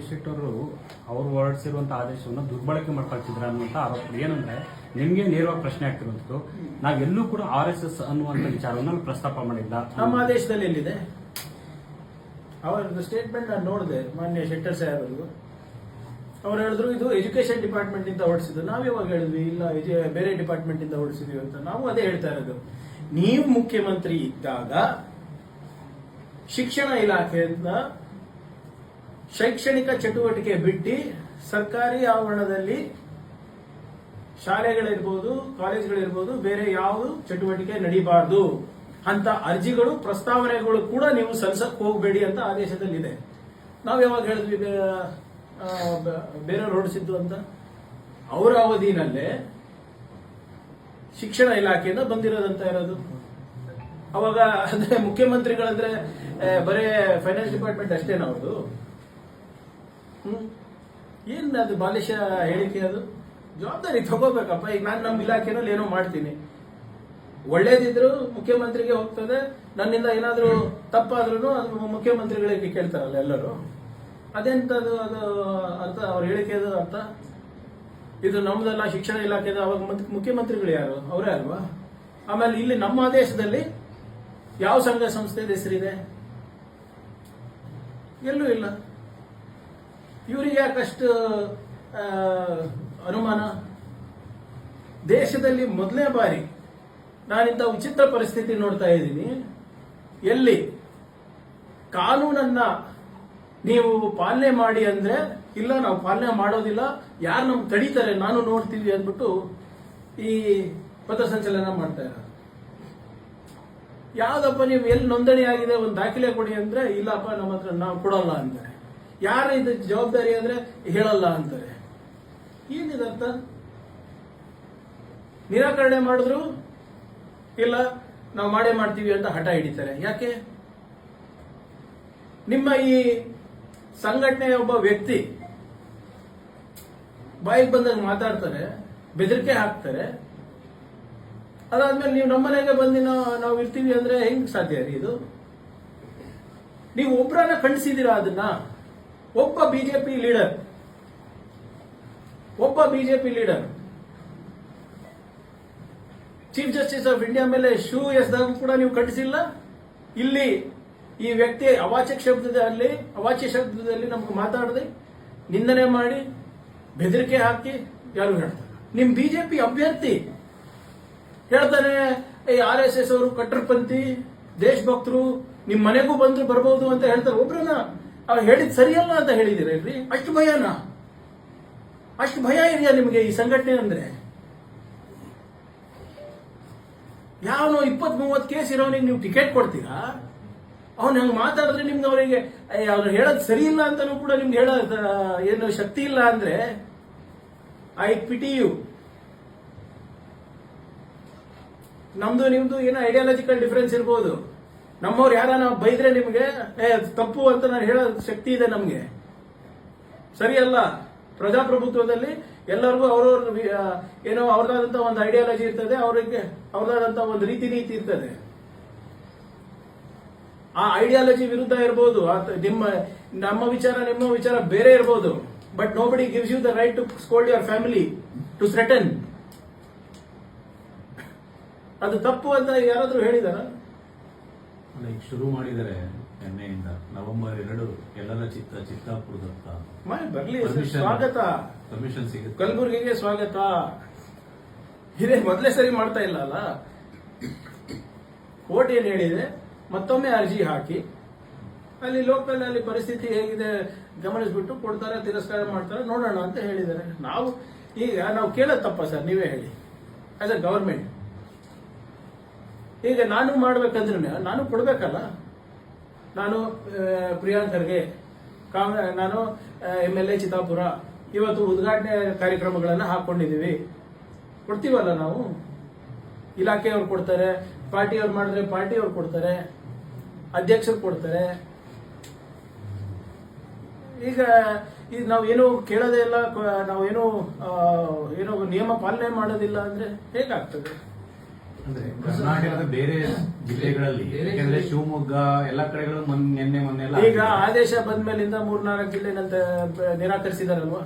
ಜಗದೀಶ್ ಅವರು ಅವರು ಹೊರಡಿಸಿರುವಂತಹ ಆದೇಶವನ್ನು ದುರ್ಬಳಕೆ ಮಾಡ್ಕೊಳ್ತಿದ್ರ ಅನ್ನುವಂತ ಆರೋಪ. ಏನಂದ್ರೆ, ನಿಮ್ಗೆ ನೇರವಾಗಿ ಪ್ರಶ್ನೆ ಆಗ್ತಿರುವಂತದ್ದು ನಾವೆಲ್ಲೂ ಕೂಡ ಆರ್ ಎಸ್ ಎಸ್ ಅನ್ನುವಂತ ವಿಚಾರವನ್ನು ಪ್ರಸ್ತಾಪ ಮಾಡಿಲ್ಲ ನಮ್ಮ ಆದೇಶದಲ್ಲಿ ಎಲ್ಲಿದೆ? ಅವರ ಸ್ಟೇಟ್ಮೆಂಟ್ ನಾನು ನೋಡಿದೆ, ಮಾನ್ಯ ಶೆಟ್ಟರ್ ಸಾಹೇಬರು ಅವ್ರು ಹೇಳಿದ್ರು, ಇದು ಎಜುಕೇಶನ್ ಡಿಪಾರ್ಟ್ಮೆಂಟ್ ಇಂದ ಹೊಡಿಸಿದ್ದು ನಾವ್ ಯಾವಾಗ ಹೇಳಿದ್ವಿ? ಇಲ್ಲ ಬೇರೆ ಡಿಪಾರ್ಟ್ಮೆಂಟ್ ಇಂದ ಹೊಡಿಸಿದ್ವಿ ಅಂತ. ನಾವು ಅದೇ ಹೇಳ್ತಾ ಇರೋದು. ನೀವು ಮುಖ್ಯಮಂತ್ರಿ ಇದ್ದಾಗ ಶಿಕ್ಷಣ ಇಲಾಖೆಯಿಂದ ಶೈಕ್ಷಣಿಕ ಚಟುವಟಿಕೆ ಬಿಟ್ಟು ಸರ್ಕಾರಿ ಆವರಣದಲ್ಲಿ ಶಾಲೆಗಳಿರ್ಬೋದು, ಕಾಲೇಜ್ಗಳಿರ್ಬೋದು, ಬೇರೆ ಯಾವುದು ಚಟುವಟಿಕೆ ನಡೀಬಾರ್ದು ಅಂತ ಅರ್ಜಿಗಳು, ಪ್ರಸ್ತಾವನೆಗಳು ಕೂಡ ನೀವು ಸಲ್ಸಕ್ ಹೋಗಬೇಡಿ ಅಂತ ಆದೇಶದಲ್ಲಿದೆ. ನಾವು ಯಾವಾಗ ಹೇಳಿದ್ವಿ ಬೇರೆಯವ್ರು ಹೊರಡಿಸಿದ್ದು ಅಂತ? ಅವರ ಅವಧಿನಲ್ಲೇ ಶಿಕ್ಷಣ ಇಲಾಖೆಯಿಂದ ಬಂದಿರೋದಂತ ಇರೋದು ಅವಾಗ ಅಂದ್ರೆ ಮುಖ್ಯಮಂತ್ರಿಗಳಂದ್ರೆ ಬರೇ ಫೈನಾನ್ಸ್ ಡಿಪಾರ್ಟ್ಮೆಂಟ್ ಅಷ್ಟೇನಾ ಏನ್ ಅದು ಬಾಲಿಶ ಹೇಳಿಕೆ ಅದು? ಜವಾಬ್ದಾರಿ ತಗೋಬೇಕಪ್ಪ. ಈಗ ನಾನು ನಮ್ಮ ಇಲಾಖೆನಲ್ಲಿ ಏನೋ ಮಾಡ್ತೀನಿ. ಒಳ್ಳೇದಿದ್ರು ಮುಖ್ಯಮಂತ್ರಿಗೆ ಹೋಗ್ತದೆ. ನನ್ನಿಂದ ಏನಾದರೂ ತಪ್ಪಾದ್ರೂ ಅದು ಮುಖ್ಯಮಂತ್ರಿಗಳಿಗೆ ಕೇಳ್ತಾರಲ್ಲ ಎಲ್ಲರೂ. ಅದೆಂತದು ಅದು ಅರ್ಥ? ಅವ್ರ ಹೇಳಿಕೆದು ಅರ್ಥ? ಇದು ನಮ್ದಲ್ಲ, ಶಿಕ್ಷಣ ಇಲಾಖೆದು ಅವಾಗ ಮಂತ್- ಮುಖ್ಯಮಂತ್ರಿಗಳು ಯಾರು? ಅವರೇ ಅಲ್ವಾ? ಆಮೇಲೆ ಇಲ್ಲಿ ನಮ್ಮ ದೇಶದಲ್ಲಿ ಯಾವ ಸಂಘ ಸಂಸ್ಥೆ ಹೆಸರಿದೆ? ಎಲ್ಲೂ ಇಲ್ಲ. ಇವರಿಗೆ ಯಾಕಷ್ಟು ಅನುಮಾನ? ದೇಶದಲ್ಲಿ ಮೊದಲನೇ ಬಾರಿ ನಾನಿಂತ ವಿಚಿತ್ರ ಪರಿಸ್ಥಿತಿ ನೋಡ್ತಾ ಇದ್ದೀನಿ. ಎಲ್ಲಿ? ಕಾನೂನನ್ನ ನೀವು ಪಾಲನೆ ಮಾಡಿ ಅಂದ್ರೆ, ಇಲ್ಲ, ನಾವು ಪಾಲನೆ ಮಾಡೋದಿಲ್ಲ, ಯಾರು ನಮ್ಗೆ ತಡೀತಾರೆ ನಾನು ನೋಡ್ತೀವಿ ಅಂದ್ಬಿಟ್ಟು ಈ ಪಥಸಂಚಲನ ಮಾಡ್ತಾ ಇದ್ದಾರೆ ಯಾವ್ದಪ್ಪ ನೀವು ಎಲ್ಲಿ ನೋಂದಣಿ ಆಗಿದೆ, ಒಂದು ದಾಖಲೆ ಕೊಡಿ ಅಂದ್ರೆ, ಇಲ್ಲಪ್ಪ, ನಮ್ಮ ಹತ್ರ ನಾವು ಕೊಡಲ್ಲ ಅಂತಾರೆ. ಯಾರು ಇದು ಜವಾಬ್ದಾರಿ ಅಂದ್ರೆ ಹೇಳಲ್ಲ ಅಂತಾರೆ. ಏನಿದೆ ನಿರಾಕರಣೆ ಮಾಡಿದ್ರು? ಇಲ್ಲ, ನಾವು ಮಾಡೇ ಮಾಡ್ತೀವಿ ಅಂತ ಹಠ ಹಿಡಿತಾರೆ. ಯಾಕೆ? ನಿಮ್ಮ ಈ ಸಂಘಟನೆಯ ಒಬ್ಬ ವ್ಯಕ್ತಿ ಬಾಯಿಗೆ ಬಂದಾಗ ಮಾತಾಡ್ತಾರೆ, ಬೆದರಿಕೆ ಹಾಕ್ತಾರೆ. ಅದಾದ್ಮೇಲೆ ನೀವು ನಮ್ಮನೆಗೆ ಬಂದು ನಾವು ನಾವು ಇರ್ತೀವಿ ಅಂದ್ರೆ ಹೆಂಗ್ ಸಾಧ್ಯ ರೀ ಇದು? ನೀವು ಒಬ್ಬರನ್ನ ಖಂಡಿಸಿದೀರಾ ಅದನ್ನ? ಒಬ್ಬ ಬಿಜೆಪಿ ಲೀಡರ್. ಒಬ್ಬ BJP leader. Chief justice of India ಮೇಲೆ ಶೂ ಎಸ್ದಾಗ ಕೂಡ ನೀವು ಖಂಡಿಸಿಲ್ಲ. ಇಲ್ಲಿ ಈ ವ್ಯಕ್ತಿ ಅವಾಚ್ಯ ಶಬ್ದದಲ್ಲಿ ಅವಾಚ್ಯ ಶಬ್ದದಲ್ಲಿ ನಮ್ಗೆ ಮಾತಾಡದೆ ನಿಂದನೆ ಮಾಡಿ ಬೆದರಿಕೆ ಹಾಕಿ ಯಾರು ಹೇಳ್ತಾರೆ? ನಿಮ್ ಬಿಜೆಪಿ ಅಭ್ಯರ್ಥಿ ಹೇಳ್ತಾನೆ ಈ ಆರ್ ಎಸ್ ಎಸ್ ಅವರು ಕಟ್ಟರ್ಪಂಥಿ ದೇಶಭಕ್ತರು ನಿಮ್ ಮನೆಗೂ ಬಂದ್ರು ಬರಬಹುದು ಅಂತ ಹೇಳ್ತಾರೆ ಒಬ್ರನ್ನ. ಅವ್ರು ಹೇಳಿದ್ ಸರಿಯಲ್ಲ ಅಂತ ಹೇಳಿದಿರಲ್ರಿ ಅಷ್ಟು ಭಯನಾ? ಅಷ್ಟು ಭಯ ಇದೆಯಾ ನಿಮಗೆ ಈ ಸಂಘಟನೆ ಅಂದ್ರೆ? ಯಾವನೋ ಇಪ್ಪತ್ ಮೂವತ್ ಕೇಸ್ ಇರೋನಿಗೆ ನೀವು ಟಿಕೆಟ್ ಕೊಡ್ತೀರಾ? ಅವ್ನು ಹಂಗೆ ಮಾತಾಡಿದ್ರೆ ನಿಮ್ಗೆ ಅವರಿಗೆ ಅವ್ರು ಹೇಳೋದು ಸರಿ ಇಲ್ಲ ಅಂತಾನೂ ಕೂಡ ನಿಮ್ಗೆ ಹೇಳೋ ಏನು ಶಕ್ತಿ ಇಲ್ಲ ಅಂದ್ರೆ? I pity you. ನಮ್ದು ನಿಮ್ದು ಏನೋ ಐಡಿಯಾಲಜಿಕಲ್ ಡಿಫರೆನ್ಸ್ ಇರ್ಬೋದು. ನಮ್ಮವ್ರು ಯಾರನ್ನ ಬೈದ್ರೆ ನಿಮಗೆ? ಏ, ತಪ್ಪು ಅಂತ ನಾನು ಹೇಳೋ ಶಕ್ತಿ ಇದೆ ನಮಗೆ. ಸರಿಯಲ್ಲ ಪ್ರಜಾಪ್ರಭುತ್ವದಲ್ಲಿ ಎಲ್ಲರಿಗೂ ಅವ್ರವ್ರ ಏನೋ ಅವ್ರದಾದಂತ ಒಂದು ಐಡಿಯಾಲಜಿ ಇರ್ತದೆ, ಅವರಿಗೆ ಅವ್ರದಾದಂತ ಒಂದು ರೀತಿ ನೀತಿ ಇರ್ತದೆ. ಆ ಐಡಿಯಾಲಜಿ ವಿರುದ್ಧ ಇರ್ಬೋದು. ನಿಮ್ಮ, ನಮ್ಮ ವಿಚಾರ, ನಿಮ್ಮ ವಿಚಾರ ಬೇರೆ ಇರ್ಬೋದು. But nobody gives you the right to scold your family to threaten ಅದು ತಪ್ಪು ಅಂತ ಯಾರಾದರೂ ಹೇಳಿದಾರ? ಈಗ ಶುರು ಮಾಡಿದರೆ ನಿನ್ನೆಯಿಂದ ನವೆಂಬರ್ ಎರಡು ಎಲ್ಲರ ಚಿತ್ತ ಚಿತ್ತಾಪುರದತ್ತ ಬರ್ಲಿ. ಸ್ವಾಗತ. ಪರ್ಮಿಷನ್ ಸಿಗುತ್ತೆ. ಕಲಬುರ್ಗಿಗೆ ಸ್ವಾಗತ. ಇದೇ ಮೊದಲೇ ಸರಿ ಮಾಡ್ತಾ ಇಲ್ಲ ಅಲ್ಲ? ಕೋರ್ಟ್ ಏನ್ ಹೇಳಿದೆ ಮತ್ತೊಮ್ಮೆ ಅರ್ಜಿ ಹಾಕಿ. ಅಲ್ಲಿ ಲೋಕಲ್ ಅಲ್ಲಿ ಪರಿಸ್ಥಿತಿ ಹೇಗಿದೆ ಗಮನಿಸ್ಬಿಟ್ಟು ಕೊಡ್ತಾರೆ ತಿರಸ್ಕಾರ ಮಾಡ್ತಾರೆ ನೋಡೋಣ ಅಂತ ಹೇಳಿದ್ದಾರೆ. ನಾವು ಈಗ ನಾವು ಕೇಳೋದು ತಪ್ಪ ಸರ್? ನೀವೇ ಹೇಳಿ. ಆಸ್ ಅ ಗವರ್ಮೆಂಟ್ ಈಗ ನಾನು ಮಾಡ್ಬೇಕಂದ್ರೆ ನಾನು ಕೊಡ್ಬೇಕಲ್ಲ? ನಾನು ಪ್ರಿಯಾಂಕರ್ಗೆ ಕಾಂಗ್ರೆಸ್ ನಾನು ಎಂ ಎಲ್ ಎ ಚಿತ್ತಾಪುರ, ಇವತ್ತು ಉದ್ಘಾಟನೆ ಕಾರ್ಯಕ್ರಮಗಳನ್ನು ಹಾಕೊಂಡಿದೀವಿ ಕೊಡ್ತೀವಲ್ಲ ನಾವು? ಇಲಾಖೆಯವ್ರು ಕೊಡ್ತಾರೆ, ಪಾರ್ಟಿಯವ್ರು ಮಾಡಿದ್ರೆ ಪಾರ್ಟಿಯವ್ರು ಕೊಡ್ತಾರೆ, ಅಧ್ಯಕ್ಷರು ಕೊಡ್ತಾರೆ. ಈಗ ಈಗ ನಾವೇನು ಕೇಳೋದೇ ಇಲ್ಲ ನಾವೇನು ಏನೋ ನಿಯಮ ಪಾಲನೆ ಮಾಡೋದಿಲ್ಲ ಅಂದ್ರೆ ಹೇಗಾಗ್ತದೆ? ಅಂದ್ರೆ ಕರ್ನಾಟಕದ ಬೇರೆ ಜಿಲ್ಲೆಗಳಲ್ಲಿ ಯಾಕಂದ್ರೆ ಶಿವಮೊಗ್ಗ ಎಲ್ಲ ಕಡೆಗಳು ನಿನ್ನೆ ಮೊನ್ನೆ ಎಲ್ಲ ಈಗ ಬಂದ ಆದೇಶ ಬಂದ್ಮೇಲಿಂದ ಮೂರ್ನಾಲ್ಕು ಜಿಲ್ಲೆ ನಂತರ ನಿರಾಕರಿಸಿದಾರಲ್ವಾ?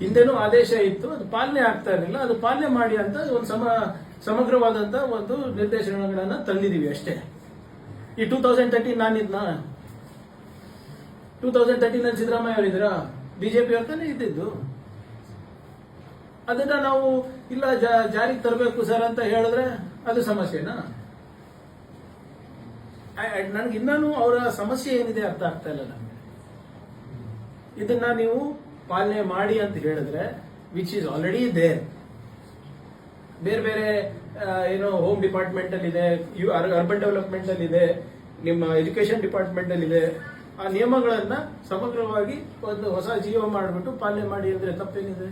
ಹಿಂದೆನೂ ಆದೇಶ ಇತ್ತು ಅದು ಪಾಲನೆ ಆಗ್ತಾ ಇರಲಿಲ್ಲ ಅದು ಪಾಲನೆ ಮಾಡಿ ಅಂತ ಒಂದು ಸಮ ಸಮಗ್ರವಾದಂತ ಒಂದು ನಿರ್ದೇಶನಗಳನ್ನ ತಂದಿದೀವಿ ಅಷ್ಟೇ. ಈ ಟೂ ತೌಸಂಡ್ ತರ್ಟೀನ್ ನಾನಿದ್ನ ಟೂ ತೌಸಂಡ್ ತರ್ಟೀನ್ ಅಲ್ಲಿ ಸಿದ್ದರಾಮಯ್ಯ ಅವರಿದ್ರ? ಬಿಜೆಪಿ ಅವ್ರ ತಾನೇ ಇದ್ದಿದ್ದು. ಅದನ್ನ ನಾವು, ಇಲ್ಲ ಜಾರಿಗೆ ತರಬೇಕು ಸರ್ ಅಂತ ಹೇಳಿದ್ರೆ ಅದು ಸಮಸ್ಯೆನಾ? ನನಗೆ ಇನ್ನೂ ಅವರ ಸಮಸ್ಯೆ ಏನಿದೆ ಅರ್ಥ ಆಗ್ತಾ ಇಲ್ಲ ನನಗೆ. ಇದನ್ನ ನೀವು ಪಾಲನೆ ಮಾಡಿ ಅಂತ ಹೇಳಿದ್ರೆ ವಿಚ್ ಈಸ್ ಆಲ್ರೆಡಿ ದೇರ್ ಬೇರೆ ಬೇರೆ ಏನೋ ಹೋಮ್ ಡಿಪಾರ್ಟ್ಮೆಂಟ್ ಅಲ್ಲಿ ಇದೆ ಅರ್ಬನ್ ಡೆವಲಪ್ಮೆಂಟ್ ಅಲ್ಲಿ ಇದೆ, ನಿಮ್ಮ ಎಜುಕೇಶನ್ ಡಿಪಾರ್ಟ್ಮೆಂಟ್ ಅಲ್ಲಿ ಇದೆ. ಆ ನಿಯಮಗಳನ್ನ ಸಮಗ್ರವಾಗಿ ಒಂದು ಹೊಸ ಜೀವ ಮಾಡಿಬಿಟ್ಟು ಪಾಲನೆ ಮಾಡಿ ಅಂದ್ರೆ ತಪ್ಪೇನಿದೆ?